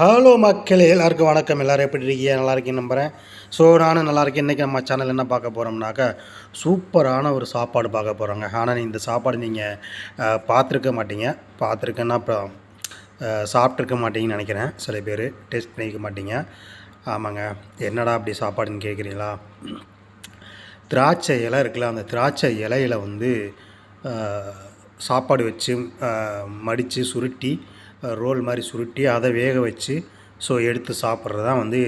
Hello மக்களே எல்லாருக்கும் வணக்கம். எல்லோரும் எப்படி இருக்கீங்க? நல்லா இருக்கீங்க நம்புகிறேன் ஸோ நானும் நல்லா இருக்கேன். இன்றைக்கி நம்ம சேனல் என்ன பார்க்க போகிறோம்னாக்கா சூப்பரான ஒரு சாப்பாடு பார்க்க போகிறோங்க ஆனால் இந்த சாப்பாடு நீங்கள் பார்த்துருக்க மாட்டீங்க. பார்த்துருக்கேன்னா அப்புறம் சாப்பிட்ருக்க மாட்டீங்கன்னு நினைக்கிறேன். சில பேர் டேஸ்ட் பண்ணிக்க மாட்டீங்க. ஆமாங்க. என்னடா அப்படி சாப்பாடுன்னு கேட்குறீங்களா திராட்சை இலை இருக்குல்ல அந்த திராட்சை இலையில வந்து சாப்பாடு வச்சு மடித்து சுருட்டி ரோல் மாதிரி சுருட்டி அதை வேக வச்சு ஸோ எடுத்து சாப்பிட்றது தான் வந்து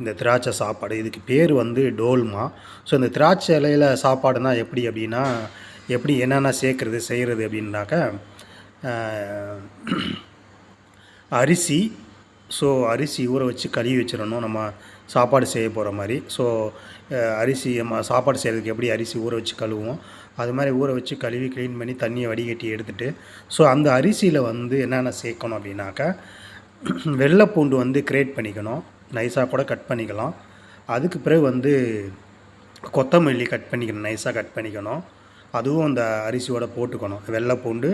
இந்த திராட்சை சாப்பாடு. இதுக்கு பேர் வந்து டோல்மா. ஸோ இந்த திராட்சை இலையில் சாப்பாடுனா எப்படி அப்படின்னா எப்படி என்னென்ன சேர்க்குறது செய்கிறது அப்படின்னாக்கா அரிசி. ஸோ அரிசி ஊற வச்சு கழுவி வச்சிடணும். நம்ம சாப்பாடு செய்ய போகிற மாதிரி. ஸோ அரிசி சாப்பாடு செய்கிறதுக்கு எப்படி அரிசி ஊற வச்சு கழுவுவோம்? அது மாதிரி ஊற வச்சு கழுவி க்ளீன் பண்ணி தண்ணியை வடிகட்டி எடுத்துகிட்டு ஸோ அந்த அரிசியில் வந்து என்னென்ன சேர்க்கணும் அப்படின்னாக்கா வெள்ளைப்பூண்டு வந்து கிரேட் பண்ணிக்கணும். நைஸாக கூட கட் பண்ணிக்கலாம். அதுக்கு பிறகு வந்து கொத்தமல்லி கட் பண்ணிக்கணும். நைஸாக கட் பண்ணிக்கணும். அதுவும் அந்த அரிசியோட போட்டுக்கணும். வெள்ளைப்பூண்டு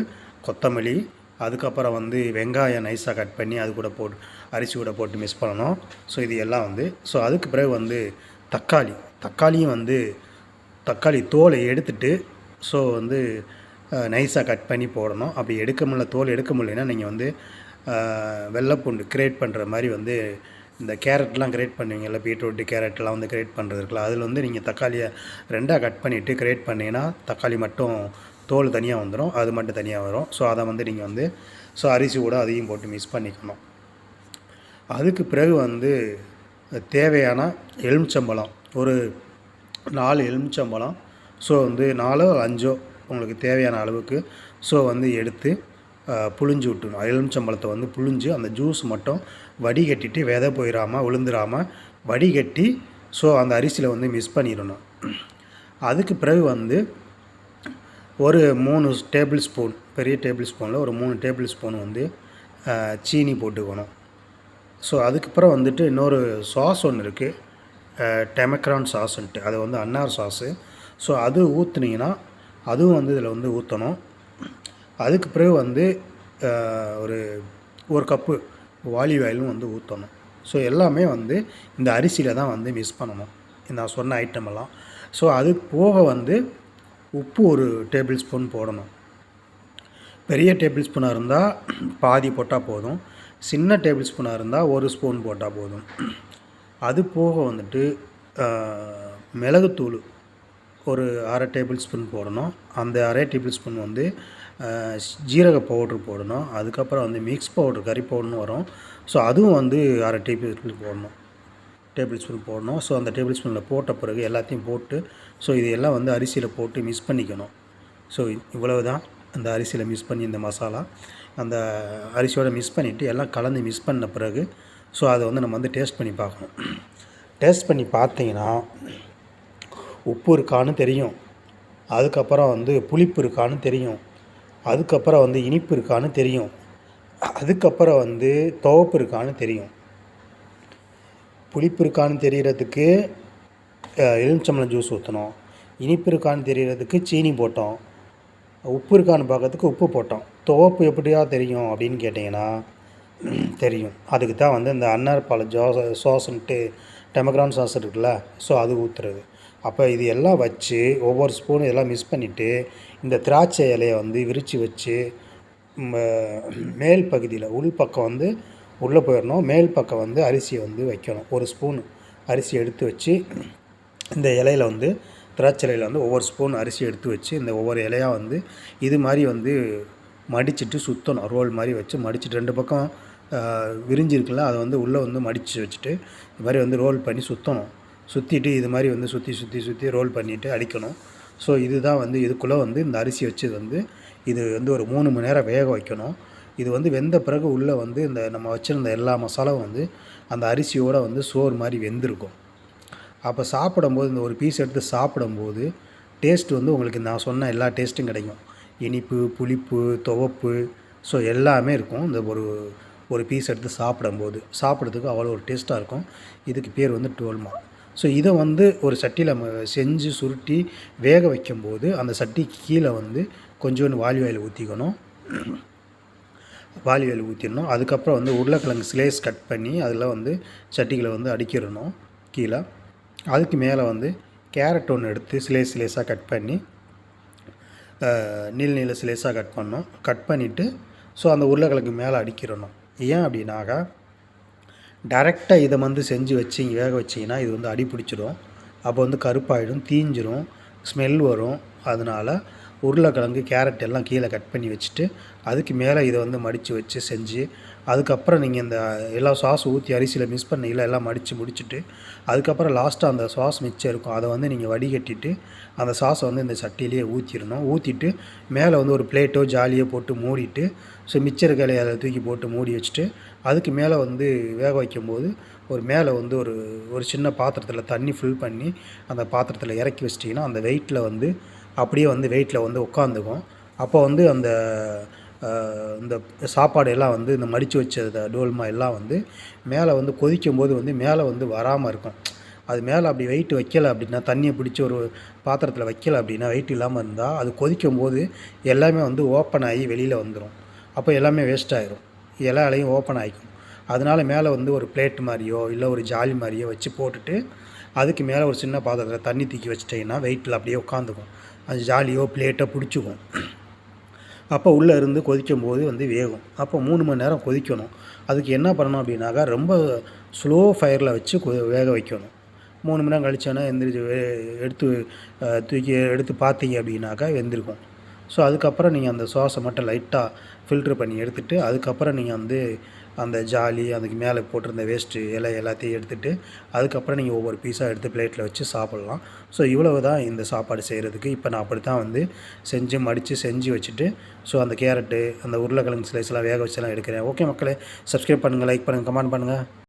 கொத்தமல்லி அதுக்கப்புறம் வந்து வெங்காயம் நைஸாக கட் பண்ணி அது கூட போட்டு அரிசி கூட போட்டு மிக்ஸ் பண்ணணும். ஸோ இது எல்லாம் வந்து ஸோ அதுக்கு பிறகு வந்து தக்காளி. தக்காளியும் வந்து தக்காளி தோலை எடுத்துட்டு ஸோ வந்து நைஸாக கட் பண்ணி போடணும். அப்படி எடுக்க முடியல தோல் எடுக்க முடியலன்னா நீங்கள் வந்து வெள்ளைப்பூண்டு கிரேட் பண்ணுற மாதிரி வந்து இந்த கேரட்லாம் கிரேட் பண்ணுவீங்கல்ல பீட்ரூட்டு கேரட்லாம் வந்து கிரேட் பண்ணுறது இருக்குல்ல அதில் வந்து நீங்கள் தக்காளியை ரெண்டாக கட் பண்ணிவிட்டு கிரேட் பண்ணிங்கன்னா தக்காளி மட்டும் தோல் தனியாக வந்துடும் அது மட்டும் தனியாக வரும். ஸோ அதை வந்து நீங்கள் வந்து ஸோ அரிசி கூட அதையும் போட்டு மிக்ஸ் பண்ணிக்கணும். அதுக்கு பிறகு வந்து தேவையான எலுமிச்சம்பழம். ஒரு நாலு எலுமிச்சம்பழம். ஸோ வந்து நாலோ அஞ்சோ உங்களுக்கு தேவையான அளவுக்கு ஸோ வந்து எடுத்து புழிஞ்சு விட்டுணும். எலுமிச்சம்பழத்தை வந்து புழிஞ்சு அந்த ஜூஸ் மட்டும் வடிகட்டிட்டு விதை போயிடாமல் விழுந்துடாமல் வடிகட்டி ஸோ அந்த அரிசியில் வந்து மிஸ் பண்ணிடணும். அதுக்கு பிறகு வந்து ஒரு மூணு டேபிள் ஸ்பூன் பெரிய டேபிள் ஸ்பூனில் ஒரு மூணு டேபிள் ஸ்பூன் வந்து சீனி போட்டுக்கணும். ஸோ அதுக்கப்புறம் வந்துட்டு இன்னொரு சாஸ் ஒன்று இருக்குது டெமக்ரான் சாஸ்ன்ட்டு. அது வந்து அன்னார் சாஸு. ஸோ அது ஊற்றுனீங்கன்னா அதுவும் வந்து இதில் வந்து ஊற்றணும் அதுக்கு பிறகு வந்து ஒரு ஒரு கப்பு வாலி ஆயிலும் வந்து ஊற்றணும் ஸோ எல்லாமே வந்து இந்த அரிசியில் தான் வந்து மிஸ் பண்ணணும். நான் சொன்ன ஐட்டம் எல்லாம். ஸோ அது போக வந்து உப்பு ஒரு டேபிள் ஸ்பூன் போடணும். பெரிய டேபிள் ஸ்பூனாக இருந்தால் பாதி போட்டால் போதும். சின்ன டேபிள் ஸ்பூனாக இருந்தால் ஒரு ஸ்பூன் போட்டால் போதும். அது போக வந்துட்டு மிளகுத்தூள் ஒரு அரை டேபிள் ஸ்பூன் போடணும். அந்த அரை டேபிள் ஸ்பூன் வந்து ஜீரக பவுட்ரு போடணும். அதுக்கப்புறம் வந்து மிக்ஸ் பவுட்ரு கறி பவுடர்னு வரும். ஸோ அதுவும் வந்து அரை டேபிள் ஸ்பூன் போடணும். டேபிள் ஸ்பூன் போடணும். ஸோ அந்த டேபிள் ஸ்பூனில் போட்ட பிறகு எல்லாத்தையும் போட்டு ஸோ இது எல்லாம் வந்து அரிசியில் போட்டு மிக்ஸ் பண்ணிக்கணும். ஸோ இவ்வளவு தான் அந்த அரிசியில் மிக்ஸ் பண்ணி இந்த மசாலா. அந்த அரிசியோட மிக்ஸ் பண்ணிவிட்டு எல்லாம் கலந்து மிக்ஸ் பண்ண பிறகு ஸோ அதை வந்து நம்ம வந்து டேஸ்ட் பண்ணி பார்க்கணும். டேஸ்ட் பண்ணி பார்த்தீங்கன்னா உப்பு இருக்கான்னு தெரியும். அதுக்கப்புறம் வந்து புளிப்பு இருக்கான்னு தெரியும். அதுக்கப்புறம் வந்து இனிப்பு இருக்கான்னு தெரியும். அதுக்கப்புறம் வந்து துவப்பு இருக்கான்னு தெரியும். புளிப்பு இருக்கான்னு தெரிகிறதுக்கு அஹ், எலுமிச்சம்பழம் ஜூஸ் ஊற்றினோம் இனிப்பு இருக்கான்னு தெரிகிறதுக்கு சீனி போட்டோம். உப்பு இருக்கான்னு பார்க்கறதுக்கு உப்பு போட்டோம். துவப்பு எப்படியா தெரியும் அப்படின்னு கேட்டிங்கன்னா தெரியும். அதுக்கு தான் வந்து இந்த அன்னார் பால் ஜோ சாஸ்ன்ட்டு டெமக்ரான் சாஸ் இருக்குல்ல ஸோ அது ஊற்றுறது அப்போ இது எல்லாம் வச்சு ஒவ்வொரு ஸ்பூனும் இதெல்லாம் மிஸ் பண்ணிவிட்டு இந்த திராட்சை இலையை வந்து விரித்து வச்சு மேல் பகுதியில் உள் பக்கம் வந்து உள்ளே போயிடணும். மேல் பக்கம் வந்து அரிசியை வந்து வைக்கணும். ஒரு ஸ்பூன் அரிசி எடுத்து வச்சு இந்த இலையில வந்து திராட்சை இலையில் வந்து ஒவ்வொரு ஸ்பூன் அரிசி எடுத்து வச்சு இந்த ஒவ்வொரு இலையாக வந்து இது மாதிரி வந்து மடிச்சிட்டு சுற்றணும் ரோல் மாதிரி வச்சு மடிச்சுட்டு ரெண்டு பக்கம் விரிஞ்சிருக்குல்ல அதை வந்து உள்ளே வந்து மடித்து வச்சுட்டு இது மாதிரி வந்து ரோல் பண்ணி சுற்றணும் சுற்றிட்டு இது மாதிரி வந்து சுற்றி சுற்றி சுற்றி ரோல் பண்ணிவிட்டு அடிக்கணும். ஸோ இதுதான் வந்து இதுக்குள்ளே வந்து இந்த அரிசி வச்சு வந்து இது வந்து ஒரு மூணு மணி நேரம் வேக வைக்கணும். இது வந்து வெந்த பிறகு உள்ளே வந்து இந்த நம்ம வச்சுருந்த எல்லா மசாலாவும் வந்து அந்த அரிசியோடு வந்து சோறு மாதிரி வெந்திருக்கும். அப்போ சாப்பிடும்போது இந்த ஒரு பீஸ் எடுத்து சாப்பிடும்போது டேஸ்ட் வந்து உங்களுக்கு நான் சொன்ன எல்லா டேஸ்ட்டும் கிடைக்கும். இனிப்பு புளிப்பு துவப்பு ஸோ எல்லாமே இருக்கும். இந்த ஒரு ஒரு பீஸ் எடுத்து சாப்பிடும்போது. சாப்பிட்றதுக்கு அவ்வளோ ஒரு டேஸ்ட்டாக இருக்கும். இதுக்கு பேர் வந்து டோல்மா ஸோ இதை வந்து ஒரு சட்டியில் நம்ம செஞ்சு சுருட்டி வேக வைக்கும்போது அந்த சட்டிக்கு கீழே வந்து கொஞ்சோண்டு வாலி ஊற்றிக்கணும் வாலி ஊற்றிடணும் அதுக்கப்புறம் வந்து உருளைக்கிழங்கு ஸ்லேஸ் கட் பண்ணி அதில் வந்து சட்டிகளை வந்து அடிக்கிடணும் கீழே. அதுக்கு மேலே வந்து கேரட் ஒன்று எடுத்து ஸ்லேஸ் ஸ்லேஸாக கட் பண்ணி அஹ், நீள் நீள ஸ்லேஸாக கட் பண்ணணும். கட் பண்ணிவிட்டு ஸோ அந்த உருளைக்கிழங்கு மேலே அடிக்கிடணும். ஏன் அப்படின்னாக்கா டைரெக்டாக இதை வந்து செஞ்சு வச்சு வேக வச்சிங்கன்னா இது வந்து அடி பிடிச்சிடும் அப்போ வந்து கருப்பாயிடும் தீஞ்சிரும் ஸ்மெல் வரும். அதனால் உருளைக்கிழங்கு கேரட் எல்லாம் கீழே கட் பண்ணி வச்சுட்டு அதுக்கு மேலே இதை வந்து மடித்து வச்சு செஞ்சு அதுக்கப்புறம் நீங்கள் இந்த எல்லா சாஸ் ஊற்றி அரிசியில் மிக்ஸ் பண்ணீங்களா எல்லாம் மடித்து முடிச்சுட்டு அதுக்கப்புறம் லாஸ்ட்டாக அந்த சாஸ் மிச்சம் இருக்கும் அதை வந்து நீங்கள் வடிகட்டிட்டு அந்த சாஸை வந்து இந்த சட்டியிலேயே ஊற்றிடணும் ஊற்றிட்டு மேலே வந்து ஒரு பிளேட்டோ ஜாலியோ போட்டு மூடிட்டு ஸோ மிச்சர் கலையை அதில் தூக்கி போட்டு மூடி வச்சுட்டு அதுக்கு மேலே வந்து வேக வைக்கும்போது ஒரு மேலே வந்து ஒரு ஒரு சின்ன பாத்திரத்தில் தண்ணி ஃபில் பண்ணி அந்த பாத்திரத்தில் இறக்கி வச்சிட்டிங்கன்னா அந்த வெயிட்டில் வந்து அப்படியே வந்து வெயிட்டில் வந்து உட்காந்துக்கும். அப்போ வந்து அந்த இந்த சாப்பாடு எல்லாம் வந்து இந்த மடித்து வச்ச டோல்மா எல்லாம் வந்து மேலே வந்து கொதிக்கும் போது வந்து மேலே வந்து வராமல் இருக்கும். அது மேலே அப்படி வெயிட் வைக்கலை அப்படின்னா தண்ணியை பிடிச்சி ஒரு பாத்திரத்தில் வைக்கலை அப்படின்னா வெயிட் இல்லாமல் இருந்தால் அது கொதிக்கும் போது எல்லாமே வந்து ஓப்பன் ஆகி வெளியில் வந்துடும் அப்போ எல்லாமே வேஸ்ட் ஆகிரும் எல்லா இலையும் ஓப்பன் ஆகிக்கும் அதனால மேலே வந்து ஒரு பிளேட் மாதிரியோ இல்லை ஒரு ஜாலி மாதிரியோ வச்சு போட்டுட்டு அதுக்கு மேலே ஒரு சின்ன பாத்திரத்தில் தண்ணி தூக்கி வச்சிட்டிங்கன்னா வெயிட்டில் அப்படியே உட்காந்துக்கும். அது ஜாலியோ பிளேட்டோ பிடிச்சிக்கும். அப்போ உள்ளே இருந்து கொதிக்கும் போது வந்து வேகும். அப்போ மூணு மணி நேரம் கொதிக்கணும். அதுக்கு என்ன பண்ணணும் அப்படின்னாக்கா ரொம்ப ஸ்லோ ஃபயரில் வச்சு கொ வேக வைக்கணும். மூணு மணி நேரம் கழிச்சோன்னா எந்திரிச்சு எடுத்து தூக்கி எடுத்து பார்த்தீங்க அப்படின்னாக்கா வெந்திருக்கும். ஸோ அதுக்கப்புறம் நீங்கள் அந்த சாஸை மட்டும் லைட்டாக ஃபில்ட்ரு பண்ணி எடுத்துகிட்டு அதுக்கப்புறம் நீங்கள் வந்து அந்த ஜாலி அதுக்கு மேலே போட்டிருந்த வேஸ்ட்டு இலை எல்லாத்தையும் எடுத்துகிட்டு அதுக்கப்புறம் நீங்கள் ஒவ்வொரு பீஸாக எடுத்து பிளேட்டில் வச்சு சாப்பிட்லாம். ஸோ இவ்வளவு தான் இந்த சாப்பாடு செய்கிறதுக்கு இப்போ நான் அப்படி தான் வந்து செஞ்சு மடித்து செஞ்சு வச்சுட்டு ஸோ அந்த கேரட்டு அந்த உருளைக்கிழங்கு ஸ்லைஸ்லாம் வேக வச்செல்லாம் எடுக்கிறேன். ஓகே மக்களே சப்ஸ்கிரைப் பண்ணுங்கள் லைக் பண்ணுங்கள் கமெண்ட் பண்ணுங்கள்